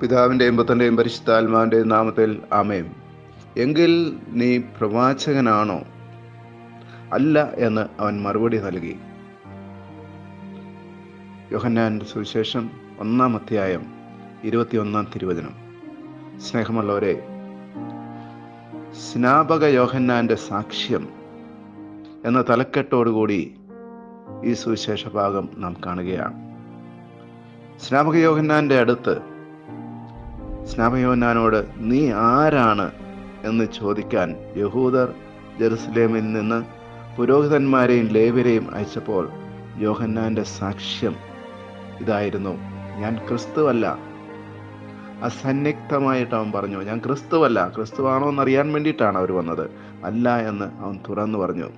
പിതാവിന്റെയും പുത്രന്റെയും പരിശുദ്ധാത്മാവിന്റെയും നാമത്തിൽ ആമേം എങ്കിൽ നീ പ്രവാചകനാണോ? അല്ല എന്ന് അവൻ മറുപടി നൽകി. യോഹന്നാന്റെ സുവിശേഷം ഒന്നാം അധ്യായം ഇരുപത്തിയൊന്നാം തിരുവചനം. സ്നേഹമുള്ളവരെ സ്നാപക യോഹന്നാന്റെ സാക്ഷ്യം എന്ന തലക്കെട്ടോടുകൂടി ഈ സുവിശേഷ ഭാഗം നാം കാണുകയാണ്. സ്നാപക യോഹന്നാന്റെ അടുത്ത് സ്നാപയോന്നാനോട് നീ ആരാണ്? എന്ന് ചോദിക്കാൻ യഹൂദർ ജെറുസലേമിൽ നിന്ന് പുരോഹിതന്മാരെയും ലേവരെയും അയച്ചപ്പോൾ യോഹന്നാന്റെ സാക്ഷ്യം ഇതായിരുന്നു ഞാൻ ക്രിസ്തുവല്ല. അസന്നിഗ്ധമായിട്ട് അവൻ പറഞ്ഞു ഞാൻ ക്രിസ്തുവല്ല ക്രിസ്തുവാണോ എന്ന് അറിയാൻ വേണ്ടിയിട്ടാണ് അവർ വന്നത് അല്ല എന്ന് അവൻ തുറന്നു പറഞ്ഞു.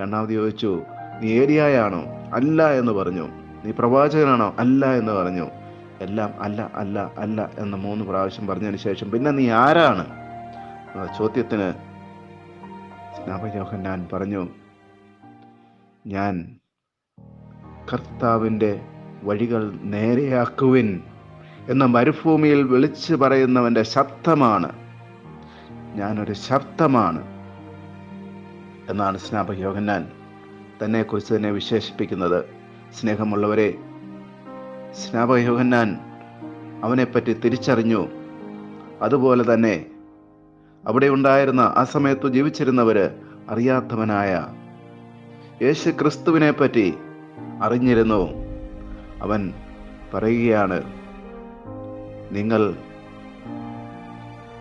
രണ്ടാമത് ചോദിച്ചു നീ ഏരിയായാണോ? അല്ല എന്ന് പറഞ്ഞു നീ പ്രവാചകനാണോ? അല്ല എന്ന് പറഞ്ഞു. എല്ലാം അല്ല അല്ല അല്ല എന്ന് മൂന്ന് പ്രാവശ്യം പറഞ്ഞതിന് ശേഷം പിന്നെ നീ ആരാണ്? ചോദ്യത്തിന് ഞാൻ പറഞ്ഞു ഞാൻ കർത്താവിന്റെ വഴികൾ നേരെയാക്കുവിൻ എന്ന മരുഭൂമിയിൽ വിളിച്ചു പറയുന്നവന്റെ ശബ്ദമാണ്. ഞാനൊരു ശബ്ദമാണ് എന്നാണ് സ്നാപയോഹന്നാൻ തന്നെക്കുറിച്ച് തന്നെ വിശേഷിപ്പിക്കുന്നത്. സ്നേഹമുള്ളവരെ സ്നാപയോഹന്നാൻ അവനെപ്പറ്റി തിരിച്ചറിഞ്ഞു. അതുപോലെ തന്നെ അവിടെ ഉണ്ടായിരുന്ന ആ സമയത്ത് ജീവിച്ചിരുന്നവർ അറിയാത്തവനായ യേശു ക്രിസ്തുവിനെ പറ്റി അറിഞ്ഞിരുന്നു. അവൻ പറയുകയാണ് നിങ്ങൾ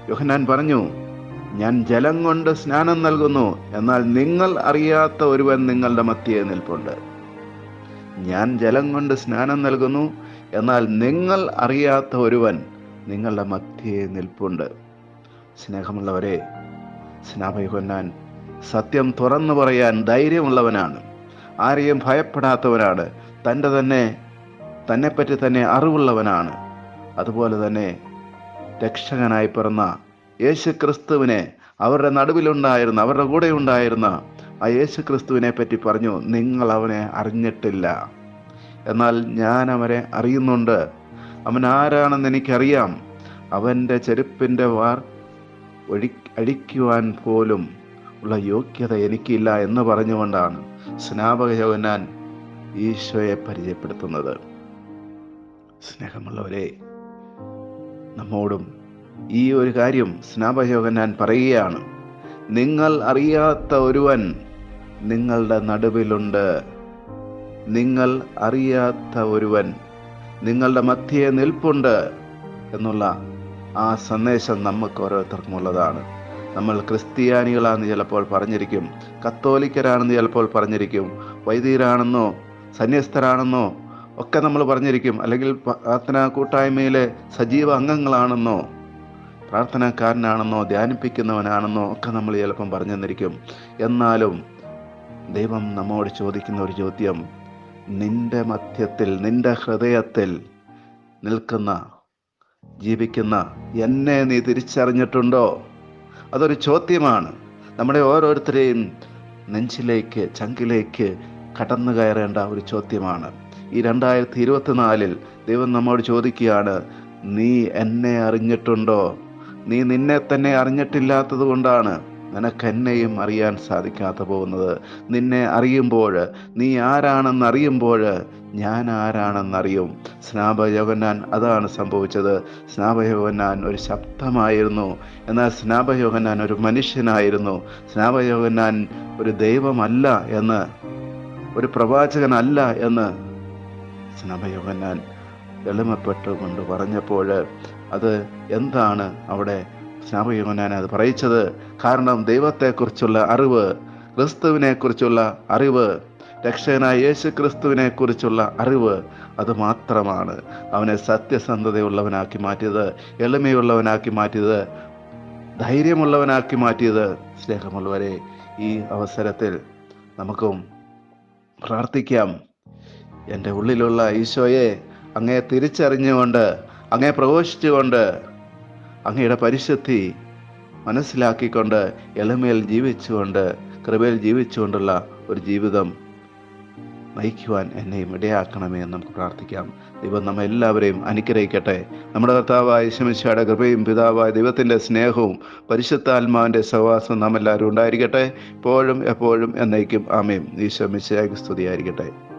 യോഹന്നാൻ പറഞ്ഞു ഞാൻ ജലം കൊണ്ട് സ്നാനം നൽകുന്നു എന്നാൽ നിങ്ങൾ അറിയാത്ത ഒരുവൻ നിങ്ങളുടെ മത്തിയെ നിൽപ്പുണ്ട്. ഞാൻ ജലം കൊണ്ട് സ്നാനം നൽകുന്നു എന്നാൽ നിങ്ങൾ അറിയാത്ത ഒരുവൻ നിങ്ങളുടെ മധ്യേ നിൽപ്പുണ്ട്. സ്നേഹമുള്ളവരെ സ്നാപയുഹന്നാൻ സത്യം തുറന്നു പറയാൻ ധൈര്യമുള്ളവനാണ്. ആരെയും ഭയപ്പെടാത്തവനാണ്. തന്റെ തന്നെ തന്നെപ്പറ്റി തന്നെ അറിവുള്ളവനാണ്. അതുപോലെ തന്നെ രക്ഷകനായി പിറന്ന യേശു ക്രിസ്തുവിനെ അവരുടെ നടുവിലുണ്ടായിരുന്ന അവരുടെ കൂടെ ഉണ്ടായിരുന്ന ആ യേശു ക്രിസ്തുവിനെ പറ്റി പറഞ്ഞു നിങ്ങൾ അവനെ അറിഞ്ഞിട്ടില്ല. എന്നാൽ ഞാൻ അവനെ അറിയുന്നുണ്ട്. അവൻ ആരാണെന്ന് എനിക്കറിയാം. അവന്റെ ചെരുപ്പിന്റെ വാർ ഒഴി അഴിക്കുവാൻ പോലും ഉള്ള യോഗ്യത എനിക്കില്ല എന്ന് പറഞ്ഞുകൊണ്ടാണ് സ്നാപക യോഹന്നാൻ ഈശോയെ പരിചയപ്പെടുത്തുന്നത്. സ്നേഹമുള്ളവരെ നമ്മോടും ഈ ഒരു കാര്യം സ്നാപക സ്നാപയോഹന്നാൻ പറയുകയാണ്. നിങ്ങൾ അറിയാത്ത ഒരുവൻ നിങ്ങളുടെ നടുവിലുണ്ട്. നിങ്ങൾ അറിയാത്ത ഒരുവൻ നിങ്ങളുടെ മധ്യയെ നിൽപ്പുണ്ട് എന്നുള്ള ആ സന്ദേശം നമുക്ക് ഓരോരുത്തർക്കും ഉള്ളതാണ്. നമ്മൾ ക്രിസ്ത്യാനികളാണെന്ന് ചിലപ്പോൾ പറഞ്ഞിരിക്കും കത്തോലിക്കരാണെന്ന് ചിലപ്പോൾ പറഞ്ഞിരിക്കും വൈദികരാണെന്നോ സന്യസ്തരാണെന്നോ ഒക്കെ നമ്മൾ പറഞ്ഞിരിക്കും. അല്ലെങ്കിൽ പ്രാർത്ഥനാ കൂട്ടായ്മയിലെ സജീവ അംഗങ്ങളാണെന്നോ പ്രാർത്ഥനാക്കാരനാണെന്നോ ധ്യാനിപ്പിക്കുന്നവനാണെന്നോ ഒക്കെ നമ്മൾ ചിലപ്പം പറഞ്ഞു തന്നിരിക്കും എന്നാലും ദൈവം നമ്മോട് ചോദിക്കുന്ന ഒരു ചോദ്യം. നിന്റെ മധ്യത്തിൽ നിന്റെ ഹൃദയത്തിൽ നിൽക്കുന്ന ജീവിക്കുന്ന എന്നെ നീ തിരിച്ചറിഞ്ഞിട്ടുണ്ടോ? അതൊരു ചോദ്യമാണ്. നമ്മുടെ ഓരോരുത്തരെയും നെഞ്ചിലേക്ക് ചങ്കിലേക്ക് കടന്നു കയറേണ്ട ഒരു ചോദ്യമാണ്. ഈ രണ്ടായിരത്തി ഇരുപത്തിനാലിൽ ദൈവം നമ്മോട് ചോദിക്കുകയാണ് നീ എന്നെ അറിഞ്ഞിട്ടുണ്ടോ? നീ നിന്നെ തന്നെ അറിഞ്ഞിട്ടില്ലാത്തത് കൊണ്ടാണ്. നിനക്ക് എന്നെയും അറിയാൻ സാധിക്കാതെ പോകുന്നത്. നിന്നെ അറിയുമ്പോൾ നീ ആരാണെന്ന് അറിയുമ്പോൾ ഞാൻ ആരാണെന്നറിയും. സ്നാപയോഹന്നാൻ അതാണ് സംഭവിച്ചത്. സ്നാപയോഹന്നാൻ ഒരു ശബ്ദമായിരുന്നു എന്നാൽ സ്നാപയോഹന്നാൻ ഒരു മനുഷ്യനായിരുന്നു. സ്നാപയോഹന്നാൻ ഒരു ദൈവമല്ല എന്ന് ഒരു പ്രവാചകനല്ല എന്ന് സ്നാപയോഹന്നാൻ എളിമപ്പെട്ടുകൊണ്ട് പറഞ്ഞപ്പോൾ അത് എന്താണ് അവിടെ സ്നാപയോഹന്നാൻ അത് പറയിച്ചത്. കാരണം ദൈവത്തെക്കുറിച്ചുള്ള അറിവ് ക്രിസ്തുവിനെക്കുറിച്ചുള്ള അറിവ് രക്ഷകനായ യേശു ക്രിസ്തുവിനെ കുറിച്ചുള്ള അറിവ് അത് മാത്രമാണ്. അവനെ സത്യസന്ധതയുള്ളവനാക്കി മാറ്റിയത് എളിമയുള്ളവനാക്കി മാറ്റിയത് ധൈര്യമുള്ളവനാക്കി മാറ്റിയത് സ്നേഹമുള്ളവരെ ഈ അവസരത്തിൽ നമുക്കും പ്രാർത്ഥിക്കാം. എന്റെ ഉള്ളിലുള്ള ഈശോയെ അങ്ങേ തിരിച്ചറിഞ്ഞുകൊണ്ട് അങ്ങേ പ്രഘോഷിച്ചുകൊണ്ട് അങ്ങയുടെ പരിശുദ്ധി മനസ്സിലാക്കിക്കൊണ്ട് എളിമയിൽ ജീവിച്ചുകൊണ്ട് കൃപയിൽ ജീവിച്ചുകൊണ്ടുള്ള ഒരു ജീവിതം നയിക്കുവാൻ എന്നെയും ഇടയാക്കണമേ എന്ന് നമുക്ക് പ്രാർത്ഥിക്കാം. ദൈവം നമ്മെ എല്ലാവരെയും അനുഗ്രഹിക്കട്ടെ. നമ്മുടെ കർത്താവായ ശമിശയുടെ കൃപയും പിതാവായ ദൈവത്തിന്റെ സ്നേഹവും പരിശുദ്ധാത്മാവിന്റെ സഹവാസവും നാം എല്ലാവരും ഉണ്ടായിരിക്കട്ടെ. എപ്പോഴും എപ്പോഴും എന്നേക്കും. ആമയും ഈശോ മിശയാക്ക് സ്തുതിയായിരിക്കട്ടെ.